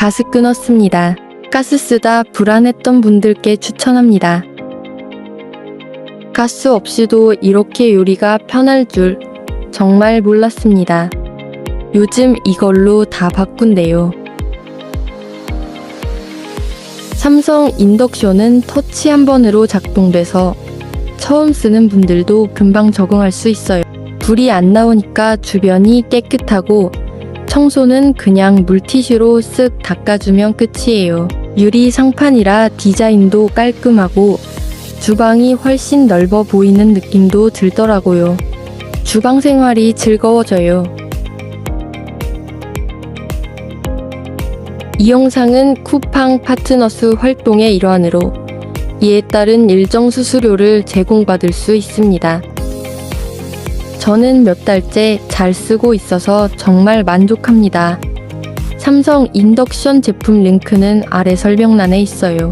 가스 끊었습니다. 가스 쓰다 불안했던 분들께 추천합니다. 가스 없이도 이렇게 요리가 편할 줄 정말 몰랐습니다. 요즘 이걸로 다 바꾼대요. 삼성 인덕션은 터치 한 번으로 작동돼서 처음 쓰는 분들도 금방 적응할 수 있어요. 불이 안 나오니까 주변이 깨끗하고 청소는 그냥 물티슈로 쓱 닦아주면 끝이에요. 유리 상판이라 디자인도 깔끔하고 주방이 훨씬 넓어 보이는 느낌도 들더라고요. 주방 생활이 즐거워져요. 이 영상은 쿠팡 파트너스 활동의 일환으로 이에 따른 일정 수수료를 제공받을 수 있습니다. 저는 몇 달째 잘 쓰고 있어서 정말 만족합니다. 삼성 인덕션 제품 링크는 아래 설명란에 있어요.